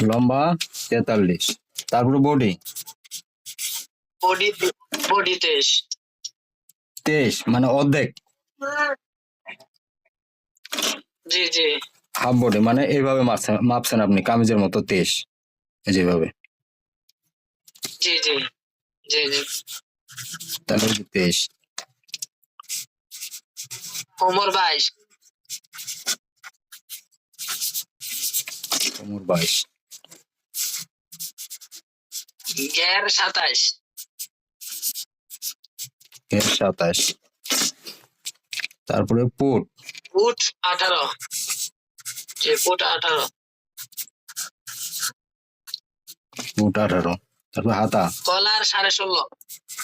লম্বা তেতাল্লিশ। তারপরে বডি বডি বডি তেইশ। তেইশ মানে অর্ধেক। জি জি। হাফ বডি মানে এইভাবে মাপছেন মাপছেন আপনি কামিজের মতো তেইশ যেভাবে। জি জি জি জি। তাহলে তেইশ। কোমর বাইশ। কোমর বাইশ। ঘের সাতাইশ এর সাতাশ। তারপরে পুট। ফুট আঠারো। জি ফুট আঠারো। পুট আঠারো। তারপরে হাতা। কলার সাড়ে ষোলো।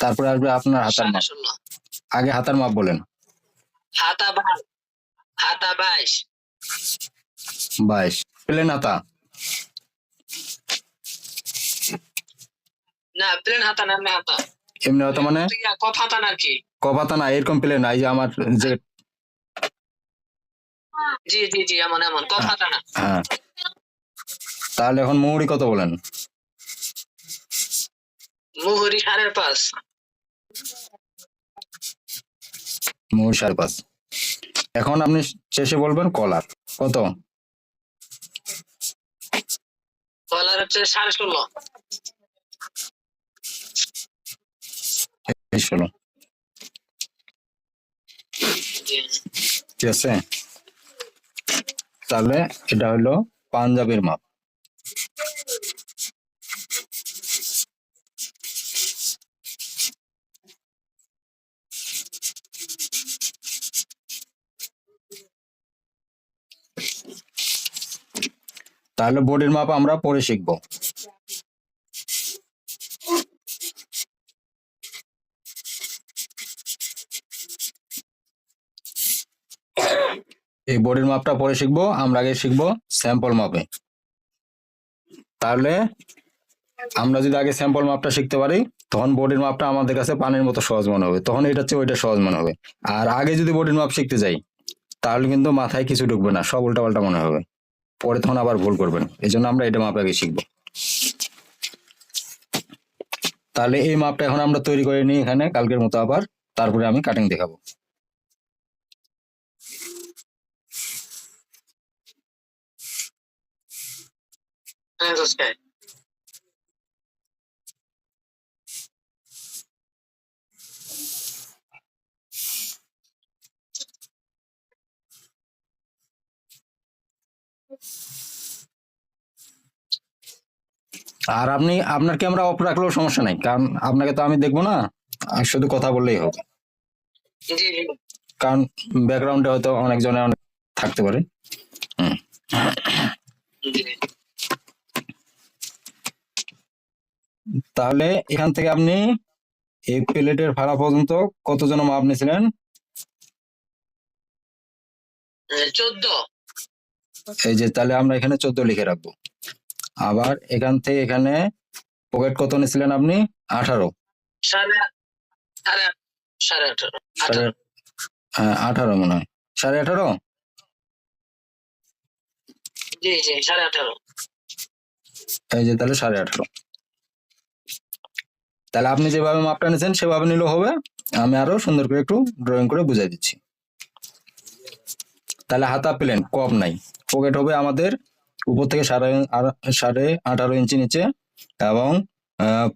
তারপরে আসবে আপনার হাতার মাপ। ষোলো। আগে হাতার মাপ বলেন। হাতা বাইশ হাতা বাইশ। বাইশ। প্লেন হাতা। না প্লেন হাতা না এমনি হাতা। এমনি হাতা মানে? কপ হাতা না আর কি? কপ হাতা না এরকম প্লেন এই যে আমার যে জি জি জি এমন এমন কপ হাতা না। হ্যাঁ। তাহলে এখন মৌরি কত বলেন? মুহুরি সাড়ে পাঁচ। মৌরি সাড়ে পাঁচ। এখন আপনি শেষে বলবেন কলার কত? কলার হচ্ছে সাড়ে ষোলো। জি ঠিক আছে? তাহলে এটা হলো পাঞ্জাবির মাপ। তাহলে বডির মাপ আমরা পরে শিখব। এই বডির মাপটা পরে শিখব, আমরা আগে শিখব স্যাম্পল মাপে তাহলে আমরা যদি আগে স্যাম্পল মাপটা শিখতে পারি, তখন বডির মাপটা আমাদের কাছে পানির মতো সহজ মনে হবে। তখন এটা চেয়ে ওইটা সহজ মনে হবে। আর আগে যদি বডির মাপ শিখতে যাই, তাহলে কিন্তু মাথায় কিছু ঢুকবে না, সব উল্টা পাল্টা মনে হবে। পরে তখন আবার ভুল করবেন। এই জন্য আমরা এটা মাপ আগে শিখব। তাহলে এই মাপটা এখন আমরা তৈরি করে নিই এখানে, কালকের মতো আবার। তারপরে আমি কাটিং দেখাবো। হ্যাঁ, দোস্ত। আর আপনি আপনার ক্যামেরা অফ রাখলেও সমস্যা নাই কারণ আপনাকে তো আমি দেখব না শুধু কথা বললেই হবে। কারণ ব্যাকগ্রাউন্ডে হয়তো অনেকজনে অনেক থাকতে পারে। জি। তাহলে এখান থেকে আপনি এই প্লেটের ভাড়া পর্যন্ত কতজন মাপ নিয়েছিলেন চোদ্দ। এই যে তাহলে আমরা এখানে চোদ্দ লিখে রাখব। আবার এখান থেকে এখানে পকেট কত নিয়েছিলেন আপনি? আঠারো। আঠারো। মনে হয়। সাড়ে আঠারো। এই যে তাহলে সাড়ে আঠারো। তাহলে আপনি যেভাবে মাপটা নিয়েছেন সেভাবে নিলেও হবে। আমি আরও সুন্দর করে একটু ড্রয়িং করে বুঝাই দিচ্ছি। তাহলে হাতা প্লেন কপ নাই। পকেট হবে আমাদের উপর থেকে সাড়ে আর- সাড়ে আঠারো ইঞ্চি নিচে এবং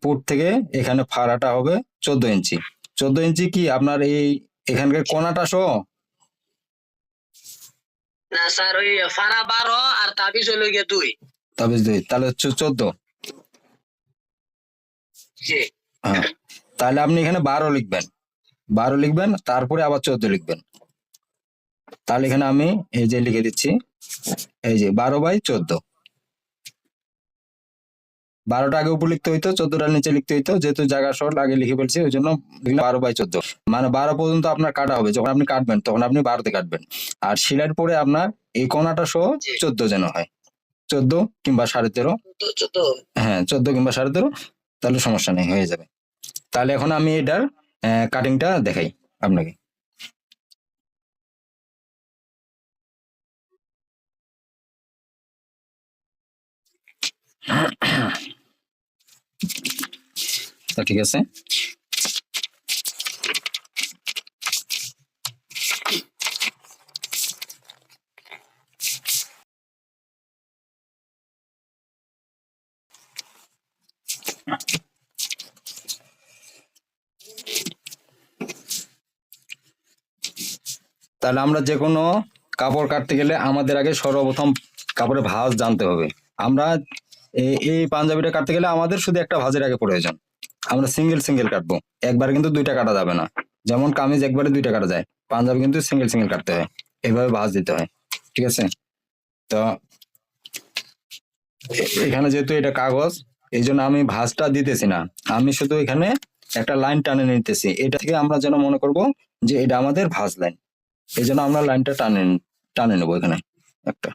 পুট থেকে এখানে ফাড়াটা হবে চোদ্দ ইঞ্চি। চোদ্দ ইঞ্চি কি? আপনার এই এখানকার কোনাটা সহ? না স্যার ওই ফাড়া বারো আর তাবিজ হলো গিয়ে দুই। তাবিজ দুই তাহলে হচ্ছে চোদ্দ। জি। হ্যাঁ। তাহলে আপনি এখানে বারো লিখবেন। বারো লিখবেন তারপরে আবার চোদ্দ লিখবেন। তাহলে এখানে আমি এই যে লিখে দিচ্ছি এই যে বারো বাই চোদ্দ। বারোটা আগে উপর লিখতে হইতো চোদ্দটা নিচে লিখতে হইতো যেহেতু জায়গা শর্ট আগে লিখে ফেলছি ওই জন্য বারো বাই চোদ্দ। মানে বারো পর্যন্ত আপনার কাটা হবে যখন আপনি কাটবেন তখন আপনি বারোতে কাটবেন। আর সিলাইয়ের পরে আপনার এই কোনাটা সহ। চোদ্দ যেন হয়। চোদ্দ কিংবা সাড়ে তেরো। হ্যাঁ চোদ্দ কিংবা সাড়ে তেরো। তাহলে সমস্যা নেই হয়ে যাবে। তাহলে এখন আমি এটার কাটিংটা দেখাই আপনাকে। ঠিক আছে? তাহলে আমরা যে কোনো কাপড় কাটতে গেলে আমাদের আগে সর্বপ্রথম কাপড়ের ভাঁজ জানতে হবে। আমরা এই পাঞ্জাবিটা কাটতে গেলে আমাদের শুধু একটা ভাঁজের আগে প্রয়োজন। আমরা সিঙ্গেল সিঙ্গেল কাটবো। একবারে কিন্তু দুইটা কাটা যাবে না। যেমন কামিজ একবারে দুইটা কাটা যায়। পাঞ্জাবি কিন্তু সিঙ্গেল সিঙ্গেল কাটতে হয়। এইভাবে ভাঁজ দিতে হয়। ঠিক আছে? তো এখানে যেহেতু এটা কাগজ এই জন্য আমি ভাঁজটা দিতেছি না। আমি শুধু এখানে একটা লাইন টানে নিতেছি। এটা থেকে আমরা যেন মনে করব যে এটা আমাদের ভাঁজ লাইন। এই জন্য আমরা লাইনটা টানে টানে নেব এখানে একটা।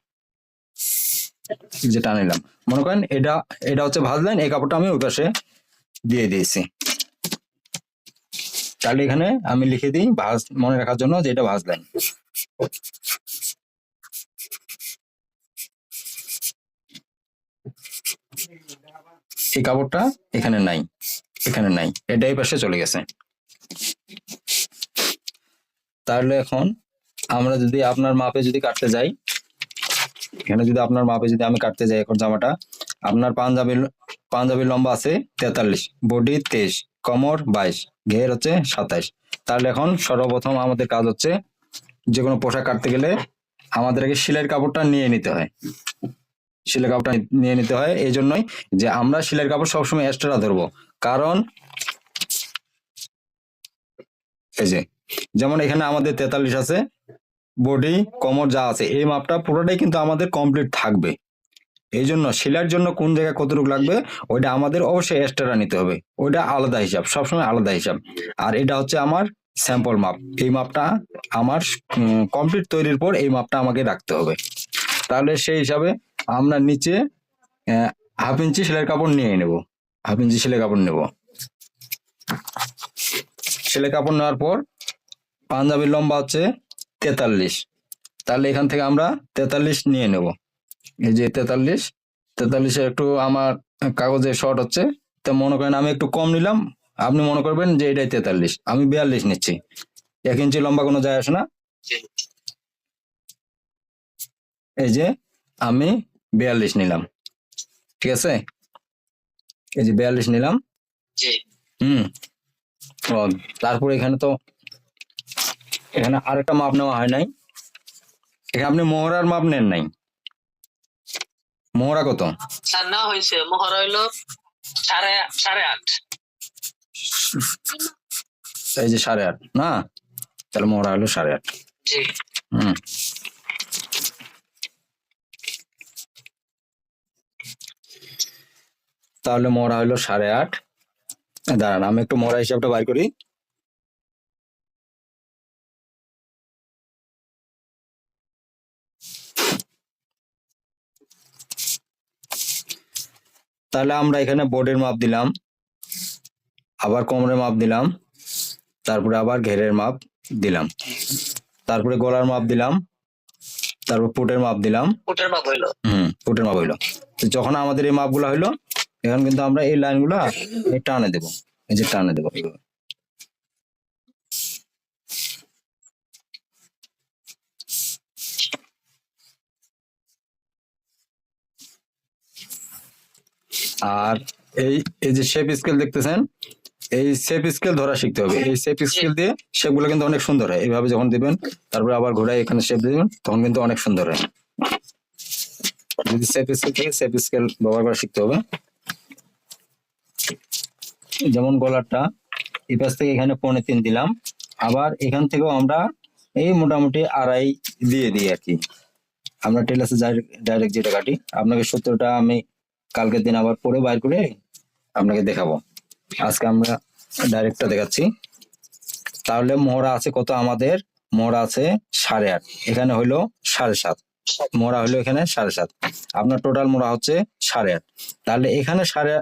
যে টানে নিলাম। মনে করেন এটা এটা হচ্ছে ভাঁজ লাইন, এই কাপড়টা আমি ওই পাশে দিয়ে দিয়েছি। তাহলে এখানে আমি লিখে দিই ভাজ, মনে রাখার জন্য যে এটা ভাজ লাইন। এই কাপড়টা এখানে নাই এখানে নাই, এটা এই পাশে চলে গেছে। তাহলে এখন আমরা যদি আপনার মাপে যদি কাটতে যাই, এখানে যদি আপনার মাপে যদি আমি কাটতে যাই এখন জামাটা, আপনার পাঞ্জাবির পাঞ্জাবির লম্বা আছে তেতাল্লিশ, বডি তেইশ, কমর বাইশ, ঘের হচ্ছে সাতাইশ। তাহলে এখন সর্বপ্রথম আমাদের কাজ হচ্ছে যে কোনো পোশাক কাটতে গেলে আমাদের আগে সেলাইয়ের কাপড়টা নিয়ে নিতে হয়। সেলাই কাপড়টা নিয়ে নিতে হয় এই জন্যই যে আমরা সেলাইয়ের কাপড় সবসময় এক্সট্রা ধরবো। কারণ এই যে, যেমন এখানে আমাদের তেতাল্লিশ আছে বডি কমর যা আছে, এই মাপটা পুরোটাই কিন্তু আমাদের কমপ্লিট থাকবে। এই জন্য সেলাইয়ের জন্য কোন জায়গায় কতটুকু লাগবে, ওইটা আমাদের অবশ্যই এক্সট্রা নিতে হবে। ওইটা আলাদা হিসাব, সবসময় আলাদা হিসাব। আর এটা হচ্ছে আমার স্যাম্পল মাপ এই মাপটা আমার কমপ্লিট তৈরির পর এই মাপটা আমাকে রাখতে হবে। তাহলে সেই হিসাবে আমরা নিচে হাফ ইঞ্চি সেলাই কাপড় নিয়ে নেব। হাফ ইঞ্চি সেলাই কাপড় নেব। সেলাই কাপড় নেওয়ার পর পাঞ্জাবির লম্বা হচ্ছে তেতাল্লিশ। তাহলে এখান থেকে আমরা তেতাল্লিশ নিয়ে নেব। এই যে তেতাল্লিশ তেতাল্লিশে একটু আমার কাগজে শর্ট হচ্ছে তো মনে করেন আমি একটু কম নিলাম আপনি মনে করবেন যে এটাই তেতাল্লিশ আমি বিয়াল্লিশ নিচ্ছি। এক ইঞ্চি লম্বা কোনো যায় আসে না। এই যে আমি বিয়াল্লিশ নিলাম। ঠিক আছে? এই যে বিয়াল্লিশ নিলাম। জি। হুম। তারপরে এখানে তো এখানে আরেকটা মাপ নেওয়া হয় নাই। এখানে আপনি মোহরার মাপ নেন নাই। মোহরা কত? না হয়েছে। মোহর হইল সাড়ে সাড়ে আট। এই যে সাড়ে আট না? তাহলে মোহরা হলো সাড়ে আট। হুম। তাহলে মোহরা হলো সাড়ে আট। দাঁড়ান আমি একটু মোহরা হিসাবটা বার করি। তাহলে আমরা এখানে বোর্ডের মাপ দিলাম আবার কোমরের মাপ দিলাম তারপরে আবার ঘেরের মাপ দিলাম তারপরে গলার মাপ দিলাম তারপর পুটের মাপ দিলাম। হম মাপ হইল। হুম পুটের মাপ হইল। তো যখন আমাদের এই মাপগুলো হইল এখন কিন্তু আমরা এই লাইনগুলো টানে দেবো এই যে টানে দেবো। আর এই এই যে শেপ স্কেল দেখতেছেন, এই শেপ স্কেল ধরা শিখতে হবে। এই শেপ স্কেল দিয়ে শেপগুলো কিন্তু অনেক সুন্দর হয়। এইভাবে যখন দিবেন, তারপরে আবার ঘোড়ায় এখানে শেপ দিবেন, তখন কিন্তু অনেক সুন্দর হয়। যদি শেপ স্কেল থেকে শেপ স্কেল ব্যবহার করা শিখতে হবে। যেমন গলারটা, এই পাশ থেকে এখানে পৌনে তিন দিলাম। আবার এখান থেকেও আমরা এই মোটামুটি আড়াই দিয়ে দিই আর কি। আমরা টেলাসে ডাইরেক্ট যেটা কাটি, আপনাকে সত্তরটা আমি কালকের দিন আবার পরে বাইর করে আপনাকে দেখাবো। আজকে আমরা ডাইরেক্টটা দেখাচ্ছি। তাহলে মোহরা আছে কত আমাদের? মোহরা আছে সাড়ে আট। এখানে হইল সাড়ে সাত। মোহরা হইল এখানে সাড়ে সাত। আপনার টোটাল মোড়া হচ্ছে সাড়ে আট। তাহলে এখানে সাড়ে,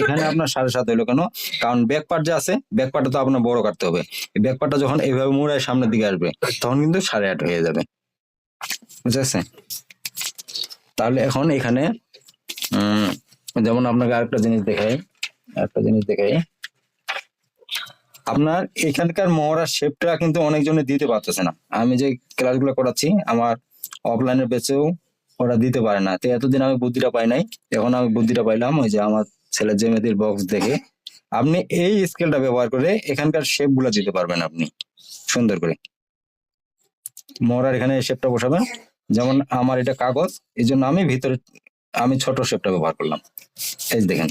এখানে আপনার সাড়ে সাত হইল কেন? কারণ ব্যাক পার্ট যে আছে ব্যাক পার্টটা তো আপনার বড় কাটতে হবে। ব্যাক পার্টটা যখন এইভাবে মোড়ায় সামনের দিকে আসবে, তখন কিন্তু সাড়ে আট হয়ে যাবে। বুঝতে তাহলে এখন এখানে যেমন আপনাকে আরেকটা জিনিস দেখাই একটা জিনিস দেখাই। আপনার এখানকার মহড়ার শেপটা কিন্তু অনেকজনে দিতে পারতেছে না। আমি যে ক্লাসগুলো করাচ্ছি, আমার অফলাইনের বেচেও ওরা দিতে পারে না। তো এতদিন আমি বুদ্ধিটা পাই নাই, এখন আমি বুদ্ধিটা পাইলাম ওই যে আমার ছেলের জেমেদির বক্স দেখে। আপনি এই স্কেলটা ব্যবহার করে এখানকার শেপগুলো দিতে পারবেন আপনি, সুন্দর করে। মহড়ার এখানে শেপটা বসাবেন। যেমন আমার এটা কাগজ এই জন্য আমি ভিতরে আমি ছোট শেপটা ব্যবহার করলাম। এই দেখেন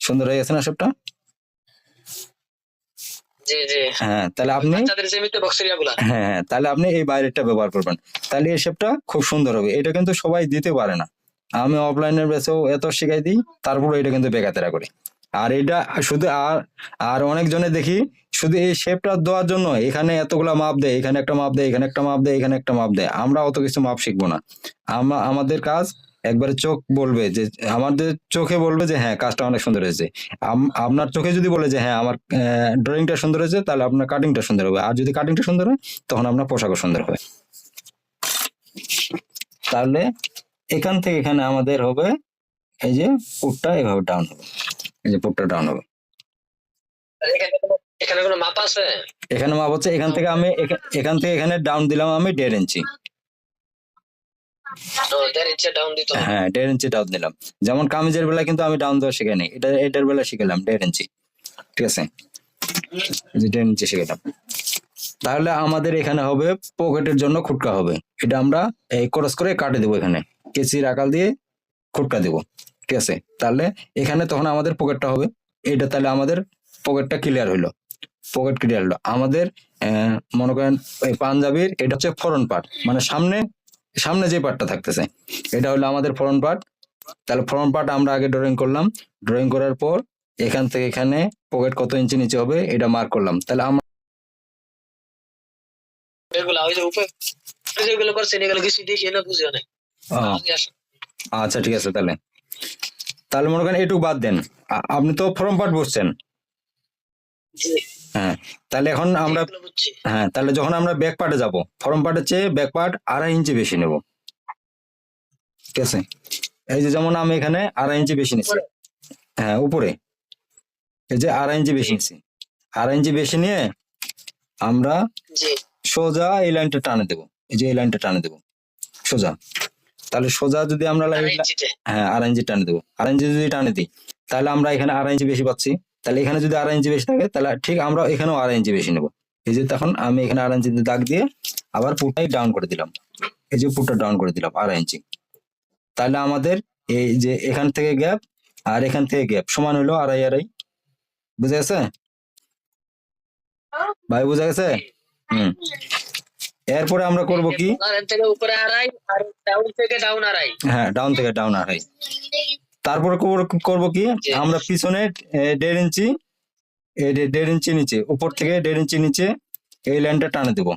সুন্দর হয়ে গেছে না শেপটা হ্যাঁ তাহলে আপনি হ্যাঁ হ্যাঁ তাহলে আপনি এই বাইরেরটা ব্যবহার করবেন। তাহলে এই শেপটা খুব সুন্দর হবে। এটা কিন্তু সবাই দিতে পারে না। আমি অফলাইনের বেসেও এত শিখাই দিই তারপরে এটা কিন্তু বেকাতেরা করি। আর এটা শুধু আর আর অনেকজনে দেখি শুধু এই শেপটা দেওয়ার জন্য এখানে এতগুলা মাপ দেয় এখানে একটা মাপ দেয় এখানে একটা মাপ দেয় এখানে একটা মাপ দেয়। আমরা অত কিছু মাপ শিখব না। আমরা আমাদের কাজ একবারে চোখ বলবে যে আমাদের চোখে বলবে যে হ্যাঁ কাজটা অনেক সুন্দর হয়েছে। আপনার চোখে যদি বলে যে হ্যাঁ আমার ড্রয়িংটা সুন্দর হয়েছে তাহলে আপনার কাটিংটা সুন্দর হবে। আর যদি কাটিংটা সুন্দর হয় তখন আপনার পোশাকও সুন্দর হবে। তাহলে এখান থেকে এখানে আমাদের হবে এই যে পুটটা এভাবে ডাউন হবে। এই যে পুটটা ডাউন হবে। এখানে কোনো- মাপ আছে? এখানে মাপ হচ্ছে এখান থেকে আমি এখা- এখান থেকে এখানে ডাউন দিলাম আমি দেড় ইঞ্চি ও, দেড় ইঞ্চি ডাউন দিতে হবে। হ্যাঁ দেড় ইঞ্চি ডাউন দিলাম। যেমন কামিজের বেলায় কিন্তু আমি ডাউন দেওয়া শিখাইনি। এটা, এটার বেলা শিখালাম দেড় ইঞ্চি। ঠিক আছে? দেড় ইঞ্চি শিখালাম তাহলে আমাদের এখানে হবে পকেটের জন্য খুটকা হবে। এটা আমরা, এই ক্রস করে কাটে দেবো এখানে। কেচির আকাল দিয়ে খুটকা দেবো। ঠিক আছে? তাহলে এখানে তখন আমাদের পকেটটা হবে। এটা তাহলে আমাদের পকেটটা ক্লিয়ার হইল। পকেট ক্লিয়ার হলো আমাদের মনে করেন, এই পাঞ্জাবির, এটা হচ্ছে ফরন পার্ট। মানে সামনে সামনে যে পার্টটা থাকতেছে এটা হলো আমাদের ফরন পার্ট তাহলে ফরন পার্ট আমরা আগে ড্রয়িং করলাম। ড্রয়িং করার পর এখান থেকে এখানে পকেট কত ইঞ্চি নিচে হবে এটা মার্ক করলাম। তাহলে আমরা আচ্ছা ঠিক আছে তাহলে। তাহলে মনে করেন এটুকু বাদ দেন। আপনি তো ফরম পার্ট বসছেন। হ্যাঁ তাহলে এখন আমরা হ্যাঁ তাহলে যখন আমরা ব্যাক পার্টে যাব ফরম পার্টের চেয়ে ব্যাক পার্ট আড়াই ইঞ্চি বেশি নেব। ঠিক আছে? এই যে যেমন আমি এখানে আড়াই ইঞ্চি বেশি নিচ্ছি। হ্যাঁ উপরে। এই যে আড়াই ইঞ্চি বেশি নিচ্ছি। আড়াই ইঞ্চি বেশি নিয়ে আমরা সোজা এই লাইনটা টানে দেবো। এই যে এই লাইনটা টানে দেবো। সোজা। তাহলে সোজা যদি আমরা হ্যাঁ আড়াই ইঞ্চি টানে দেবো। আড়াই ইঞ্চি যদি টানে দিই তাহলে আমরা এখানে আড়াই ইঞ্চি বেশি পাচ্ছি। তাহলে এখানে যদি আড়াই ইঞ্চি বেশি থাকে তাহলে ঠিক আমরা এখানেও আড়াই ইঞ্চি বেশি নেব। এই যে তখন আমি এখানে আড়াই ইঞ্চি দাগ দিয়ে আবার পুরটাই ডাউন করে দিলাম। এই যে পুরটা ডাউন করে দিলাম আড়াই ইঞ্চি। তাহলে আমাদের এই যে এখান থেকে গ্যাপ আর এখান থেকে গ্যাপ সমান হলো আড়াই আড়াই। বুঝে গেছে? ভাই বুঝে গেছে? হুম। এরপরে আমরা করব কি? থেকে উপরে আড়াই আর ডাউন থেকে ডাউন আড়াই। হ্যাঁ ডাউন থেকে ডাউন আড়াই। তারপরে করব- কি? আমরা পিছনে দেড় ইঞ্চি দেড় ইঞ্চি নিচে উপর থেকে দেড় ইঞ্চি নিচে এই লাইনটা টানে দেবো।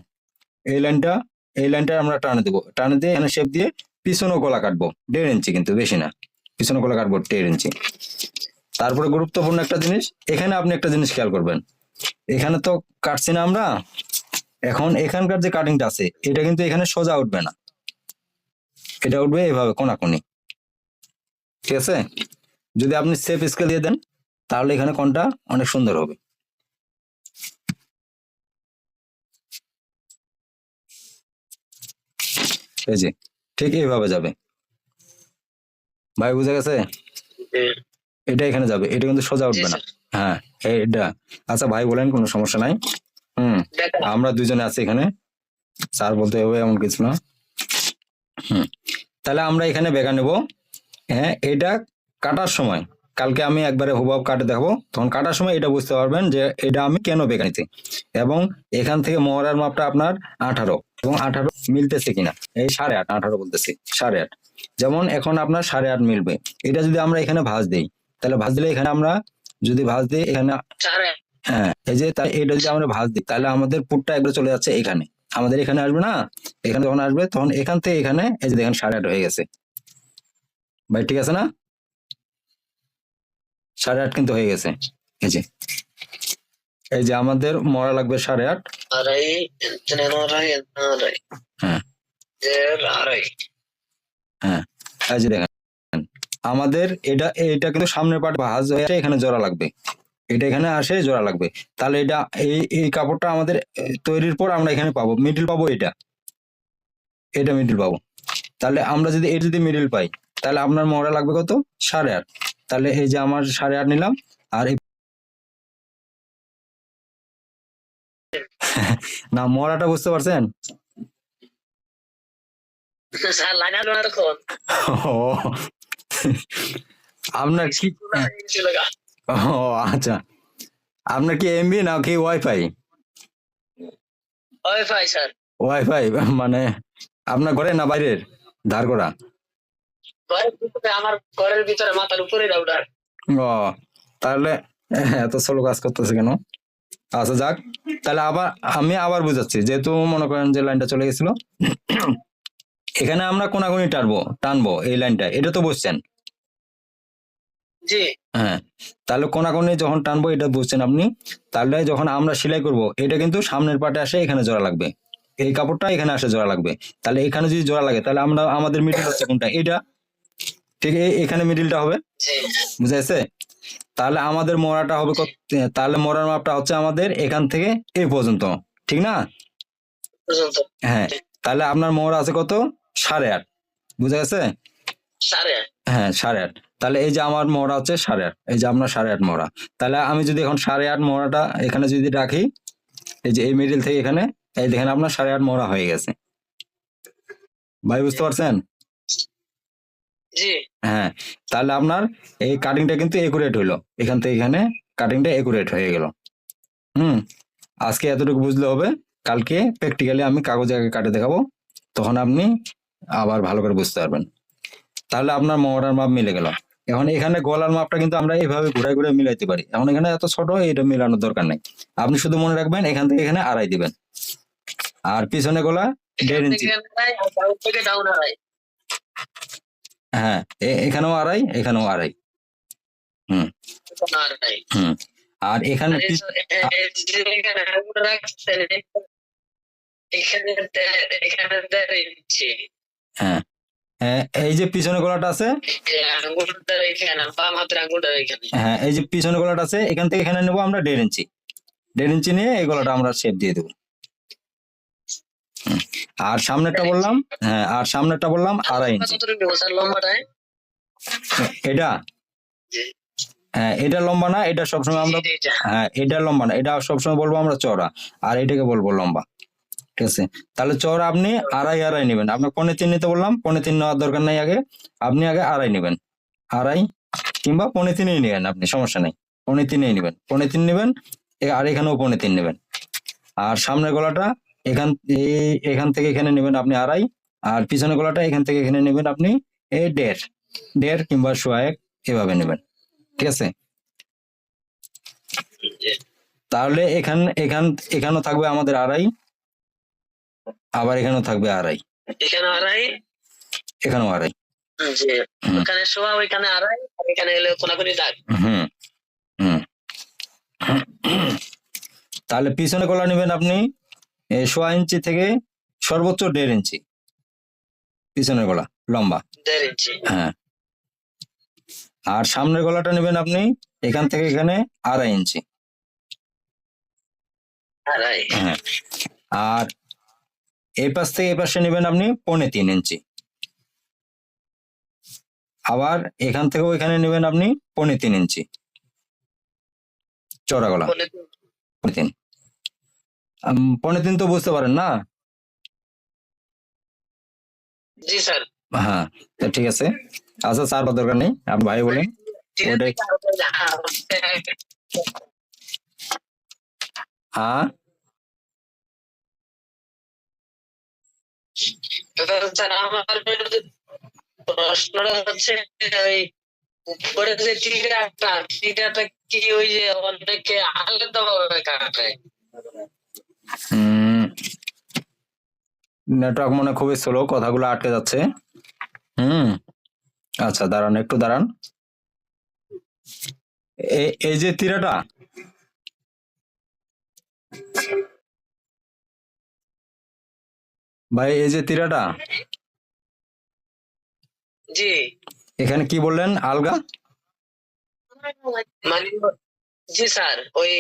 এই লাইনটা এই লাইনটা আমরা টানে দেবো। টানে দিয়ে এখানে শেপ দিয়ে পিছনেও গলা কাটবো। দেড় ইঞ্চি কিন্তু বেশি না। পিছনে গলা কাটবো দেড় ইঞ্চি। তারপরে গুরুত্বপূর্ণ একটা জিনিস এখানে আপনি একটা জিনিস খেয়াল করবেন। এখানে তো কাটছি না আমরা। এখন এখানকার যে কাটিংটা আছে এটা কিন্তু এখানে সোজা উঠবে না। এটা উঠবে এভাবে কোনাকুনি। ঠিক আছে? যদি আপনি সেফ স্কেল দিয়ে দেন তাহলে এখানে কোনটা অনেক সুন্দর হবে। এই যে ঠিক এইভাবে যাবে। ভাই বুঝে গেছে? এটা এখানে যাবে। এটা কিন্তু সোজা উঠবে না। হ্যাঁ এটা আচ্ছা ভাই বলেন কোনো সমস্যা নাই? হুম আমরা দুজনে আছি এখানে। স্যার বলতে হবে এমন কিছু না। হুম তাহলে আমরা এখানে বেগা নেব। হ্যাঁ এটা কাটার সময়। কালকে আমি একবারে হুবাব কাটে দেখাবো। তখন কাটার সময় এটা বুঝতে পারবেন যে এটা আমি কেন বেগা নিতে এবং এখান থেকে মহড়ার মাপটা আপনার আঠারো। এবং আঠারো মিলতেছে কিনা? এই সাড়ে আট আঠারো বলতেছি। সাড়ে আট। যেমন এখন আপনার সাড়ে আট মিলবে। এটা যদি আমরা এখানে ভাঁজ দিই তাহলে ভাঁজ দিলে এখানে আমরা যদি ভাঁজ দিই এখানে হ্যাঁ এই যে তাই এটা যদি আমরা ভাঁজ দিই তাহলে আমাদের পুটটা একবার চলে যাচ্ছে এখানে। আমাদের এখানে আসবে না? এখানে যখন আসবে তখন এখান থেকে এখানে এই যে দেখেন সাড়ে আট হয়ে গেছে। ভাই ঠিক আছে না? সাড়ে আট কিন্তু হয়ে গেছে। এই যে এই যে আমাদের মরা লাগবে সাড়ে আট। আড়াই আড়াই আড়াই। হ্যাঁ। এর আড়াই। এই যে দেখেন। আমাদের এটা এটা কিন্তু সামনের পাট ভাঁজ হয়ে আসে, এখানে জোড়া লাগবে। এটা এখানে আসে জোড়া লাগবে। তাহলে এটা এই এই কাপড়টা আমাদের তৈরির পর আমরা এখানে পাবো। মিডিল পাবো এটা। এটা মিডিল পাবো। তাহলে আমরা যদি এর যদি মিডিল পাই তাহলে আপনার মহড়া লাগবে কত? সাড়ে আট। তাহলে এই যে আমার সাড়ে আট নিলাম আর এই না মহড়াটা বুঝতে পারছেন? আপনার কি ও আচ্ছা। আপনার কি এমবি না কি ওয়াইফাই ওই ভাই স্যার। ওয়াইফাই মানে আপনার ঘরে না বাইরের? ধার করা? ঘরের ভিতরে আমার ঘরের ভিতরে মাথার উপরে রাউডার ও তাহলে এত স্লো কাজ করতেছে কেন? আচ্ছা যাক তাহলে আবার আমি আবার বুঝাচ্ছি। যেহেতু মনে করেন যে লাইনটা চলে গেছিল এখানে আমরা কোনাকুনি টানবো টানবো এই লাইনটা এটা তো বুঝছেন? হ্যাঁ তাহলে কোনাকুনি যখন টানবো এটা বুঝছেন আপনি তাহলে যখন আমরা সেলাই করব এটা কিন্তু সামনের পাটে আসে এখানে জোড়া লাগবে। এই কাপড়টা এখানে আসে জোড়া লাগবে। তাহলে এখানে যদি জোড়া লাগে তাহলে আমরা আমাদের মিডিল হচ্ছে কোনটা? এটা ঠিক এই- এখানে মিডিলটা হবে? বুঝাইছে? তাহলে আমাদের মোড়াটা হবে কত তাহলে মোড়ার মাপটা হচ্ছে আমাদের এখান থেকে এই পর্যন্ত ঠিক না? হ্যাঁ তাহলে আপনার মোড় আছে কত? সাড়ে আট বুঝা গেছে হ্যাঁ সাড়ে আট। তাহলে এই যে আমার মোড়া হচ্ছে সাড়ে আট এই যে আপনার সাড়ে আট মোড়া। তাহলে আমি যদি এখন সাড়ে আট মোড়াটা এখানে যদি রাখি এই যে এই মিডিল থেকে এখানে এই দেখেন আপনার সাড়ে আট মোড়া হয়ে গেছে। ভাই বুঝতে পারছেন? হ্যাঁ তাহলে আপনার এই কাটিংটা কিন্তু একুরেট হইল। এখান থেকে এখানে কাটিংটা একুরেট হয়ে গেল। হুম আজকে এতটুকু বুঝলে হবে। কালকে প্র্যাকটিক্যালি আমি কাগজে আগে কাটে দেখাবো। তখন আপনি আবার ভালো করে বুঝতে পারবেন। তাহলে আপনার মোহরার মাপ মিলে গেল। এখন এখানে গলার মাপটা কিন্তু আমরা এইভাবে ঘুরে ঘুরে মিলাইতে পারি। এখন এখানে এত ছোট এটা মিলানোর দরকার নেই। আপনি শুধু মনে রাখবেন এখান থেকে এখানে আড়াই দিবেন। আর পিছনে গলা দেড় ইঞ্চি। হ্যাঁ এখানেও আড়াই এখানেও আড়াই। হুম। আর এখানে হ্যাঁ। এই যে পিছনে গলাটা আছে? হ্যাঁ এই যে পিছনে গলাটা আছে এখান থেকে এখানে নেব আমরা দেড় ইঞ্চি। দেড় ইঞ্চি নিয়ে এই গলাটা আমরা শেপ দিয়ে দেবো। আর সামনেরটা বললাম হ্যাঁ আর সামনেটা বললাম আড়াই ইঞ্চি এটা? হ্যাঁ এটা লম্বা না এটা সবসময় আমরা হ্যাঁ এটা লম্বা না এটা সবসময় বলব আমরা চওড়া আর এটাকে বলব লম্বা। ঠিক আছে? তাহলে চওড়া আপনি আড়াই আড়াই নেবেন। আপনার পনে তিন নিতে বললাম পনে তিন নেওয়ার দরকার নাই আগে। আপনি আগে আড়াই নেবেন। আড়াই কিংবা পনে তিনেই নেবেন আপনি সমস্যা নেই। পনে তিনেই নেবেন। পনে তিন নেবেন আর এখানেও পনে তিন নেবেন। আর সামনের গলাটা এখান এখান থেকে এখানে নেবেন আপনি আড়াই আর পিছনে গলাটা এখান থেকে এখানে নেবেন আপনি এই দেড়। দেড় কিংবা সোয়া এক এভাবে নেবেন। ঠিক আছে? তাহলে এখান এখান এখানেও থাকবে আমাদের আড়াই আবার এখানেও থাকবে আড়াই। এখানে আড়াই? এখানেও আড়াই। ওখানে শোয়া ওইখানে আড়াই আর এখানে এলে কোনাকুনি দাগ। হুম হুম। তাহলে পিছনে গলা নেবেন আপনি এ, সোয়া ইঞ্চি থেকে সর্বোচ্চ দেড় ইঞ্চি। পিছনের গলা লম্বা। দেড় ইঞ্চি। হ্যাঁ। আর সামনের গলাটা নেবেন আপনি এখান থেকে এখানে আড়াই ইঞ্চি। হ্যাঁ। আর এই পাশ থেকে এই পাশে নেবেন আপনি পৌনে তিন ইঞ্চি। আবার এখান থেকেও এখানে নেবেন আপনি পৌনে তিন ইঞ্চি। চড়া গলা। পৌনে তিন। উম, দিন তো বুঝতে পারেন না? জি স্যার। হ্যাঁ ঠিক আছে। আচ্ছা স্যার বা দরকার নেই। আপনি ভাই বলেন। হ্যাঁ। প্রশ্নটা হচ্ছে ওই উপরে যে টিকাটা টিকাটা কি ওই যে অনেকে আলাদা ভাবে কাটে নেটওয়ার্ক মনে খুবই স্লো কথাগুলো আটকে যাচ্ছে। হুম। আচ্ছা দাঁড়ান একটু দাঁড়ান। এই যে তীরাটা। ভাই এই যে তীরাটা। জি। এখানে কি বললেন আলগা? মানে জি স্যার ওই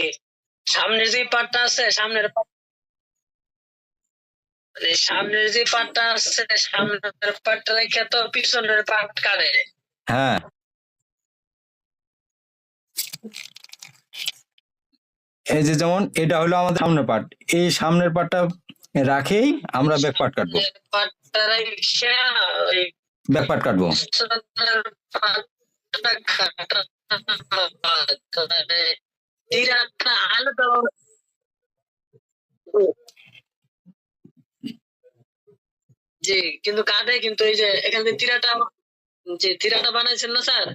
সামনের যে পার্টটা আছে সামনের সামনের যে পার্টটা আছে সামনের পার্টটা রেখে তো পিছনের পার্ট কাটে। হ্যাঁ। এই যে যেমন এটা হলো আমাদের সামনের পার্ট এই সামনের পার্টটা রাখেই আমরা ব্যাক পার্ট কাটবো। ব্যাক পার্ট কাটবো। আলাদা জি কিন্তু কাটে কিন্তু এই যে এখান তিরাটা যে তিরাটা বানাইছেন না স্যার?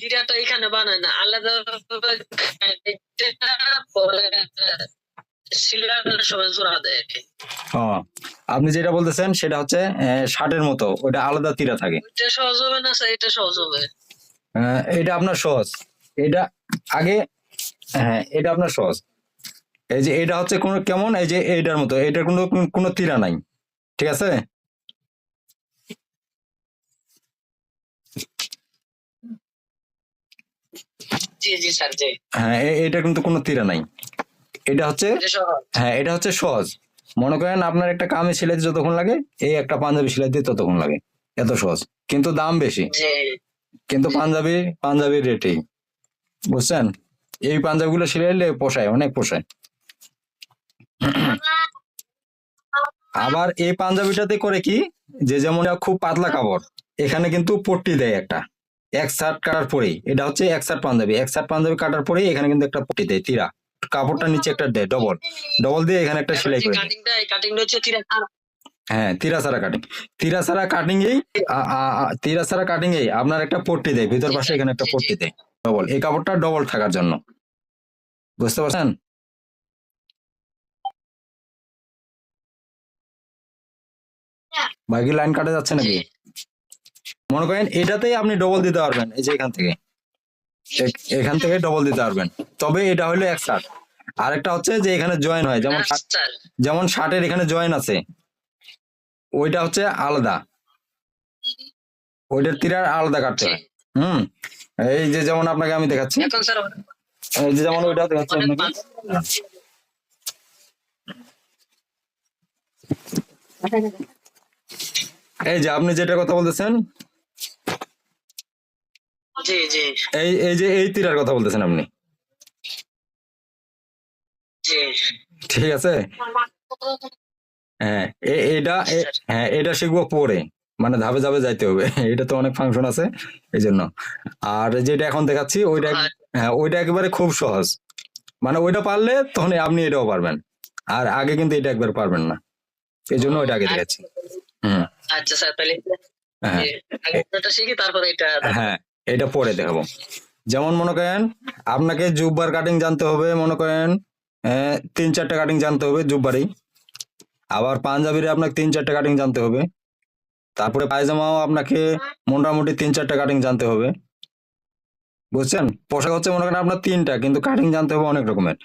তিরাটা এখানে বানায় না আলাদা আপনি যেটা বলতেছেন সেটা হচ্ছে শার্টের মতো ওটা আলাদা তীরা থাকে। ওইটা সহজ হবে না স্যার? এটা সহজ হবে। এটা আপনার সহজ। এটা আগে হ্যাঁ এটা আপনার সহজ। এই যে এটা হচ্ছে কোনো কেমন? এই যে এইটার মতো এটার কোনো কোনো তীরা নাই। ঠিক আছে? জি জি স্যার জি। হ্যাঁ এটা কিন্তু কোনো তীরা নাই। এটা হচ্ছে হ্যাঁ এটা হচ্ছে সহজ। মনে করেন আপনার একটা কামে সেলাইতে যতক্ষণ লাগে এই একটা পাঞ্জাবি সেলাইতে ততক্ষণ লাগে। এত সহজ। কিন্তু দাম বেশি। কিন্তু পাঞ্জাবি পাঞ্জাবির রেটেই বুঝছেন? এই পাঞ্জাবিগুলো সিলাইলে পোষায় অনেক পোষায়। আবার এই পাঞ্জাবিটাতে করে কি যে যেমন খুব পাতলা কাপড় এখানে কিন্তু পট্টি দেয় একটা। এক শার্ট কাটার পরেই এটা হচ্ছে এক শার্ট পাঞ্জাবি এক শার্ট পাঞ্জাবি কাটার পরেই এখানে কিন্তু একটা পট্টি দেয় তিরা। কাপড়টা নিচে একটা দেয় ডবল। ডবল দিয়ে এখানে একটা সেলাই করে হ্যাঁ তিরাসারা কাটিং তিরাসারা কাটিং এই তিরাসারা কাটিং এই আপনার একটা পট্টি দেয় ভিতর পাশে এখানে একটা পট্টি দেয় ডবল। এই কাপড়টা ডবল থাকার জন্য। বুঝতে পারছেন? বাকি লাইন কাটা যাচ্ছে নাকি? মনে করেন এটাতেই আপনি ডবল দিতে পারবেন এই যে এখান থেকে। এখান থেকে ডবল দিতে পারবেন। তবে এটা হলো এক শার্ট আরেকটা হচ্ছে যে এখানে জয়েন হয় যেমন যেমন শার্টের এখানে জয়েন আছে ওইটা হচ্ছে আলাদা। ওইটার তীরার আলাদা কাটতে হয় হুম এই যে যেমন আপনাকে আমি দেখাচ্ছি। এই যে যেমন ওইটা দেখাচ্ছি আপনাকে। এই যে আপনি যেটা কথা বলতেছেন জি জি। এই এই যে এই তীরার কথা বলতেছেন আপনি? জি। ঠিক আছে? হ্যাঁ এটা হ্যাঁ এটা শিখব পরে। মানে ধাপে ধাপে যাইতে হবে। এটা তো অনেক ফাংশন আছে এই জন্য আর যেটা এখন দেখাচ্ছি ওইটা হ্যাঁ ওইটা একেবারে খুব সহজ। মানে ওইটা পারলে তখন আপনি এটাও পারবেন। আর আগে কিন্তু এটা একবার পারবেন না। এই জন্য ওইটা আগে দেখাচ্ছি। হুম। আচ্ছা স্যার তাহলে হ্যাঁ। শিখি তারপরে এটা হ্যাঁ। এটা পরে দেখাবো। যেমন মনে করেন আপনাকে জুব্বার কাটিং জানতে হবে মনে করেন তিন চারটা কাটিং জানতে হবে জুব্বারই। আবার পাঞ্জাবিরে আপনাকে তিন চারটা কাটিং জানতে হবে। তারপরে পায়জামাও আপনাকে মোটামুটি তিন চারটা কাটিং জানতে হবে। বুঝছেন? পোশাক হচ্ছে মনে করেন আপনার তিনটা কিন্তু কাটিং জানতে হবে অনেক রকমের।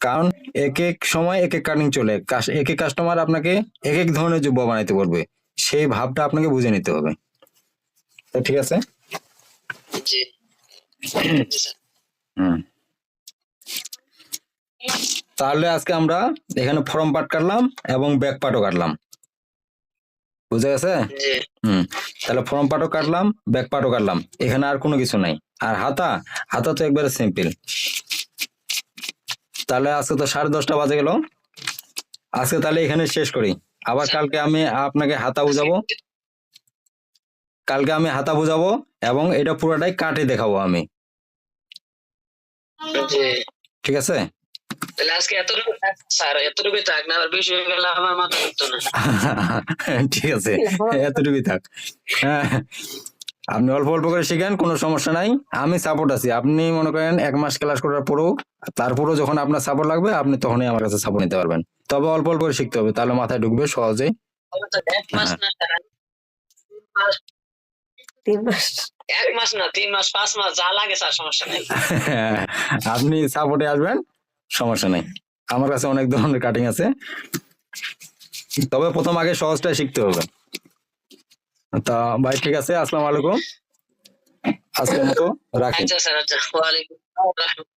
কারণ এক এক সময় এক এক কাটিং চলে। এক এক কাস্টমার আপনাকে এক এক ধরনের জুব্বা বানাইতে পারবে। সেই ভাবটা আপনাকে বুঝে নিতে হবে। তো ঠিক আছে? জি তাহলে আজকে আমরা এখানে ফর্ম পার্ট কাটলাম এবং ব্যাক পার্টও কাটলাম। বুঝে গেছে? হুম। তাহলে ফর্ম পার্টও কাটলাম ব্যাক পার্টও কাটলাম। এখানে আর কোনো কিছু নাই। আর হাতা হাতা তো একবারে সিম্পল তাহলে আজকে তো সাড়ে দশটা বাজে গেল। আজকে তাহলে এখানে শেষ করি। আবার কালকে আমি আপনাকে হাতা বুঝাবো। কালকে আমি হাতা বুঝাবো এবং এটা পুরোটাই কাটে দেখাবো আমি। ঠিক আছে? ঠিক আছে এতটুকুই থাক। হ্যাঁ আপনি অল্প অল্প করে শিখেন কোনো সমস্যা নাই। আমি সাপোর্ট আছি। আপনি মনে করেন এক মাস ক্লাস করার পরেও তারপরেও যখন আপনার সাপোর্ট লাগবে আপনি তখনই আমার কাছে সাপোর্ট নিতে পারবেন। তবে অল্প অল্প করে শিখতে হবে তাহলে মাথায় ঢুকবে সহজেই। তিন মাস এক মাস না তিন মাস পাঁচ মাস যা লাগে স্যার সমস্যা নেই। আপনি সাপোর্টে আসবেন সমস্যা নেই। আমার কাছে অনেক ধরনের কাটিং আছে। তবে প্রথম আগে সহজটা শিখতে হবে। তা ভাই ঠিক আছে? আসসালামু আলাইকুম। আজকের মতো রাখি। আচ্ছা স্যার আচ্ছা। ওয়ালাইকুম আসসালাম।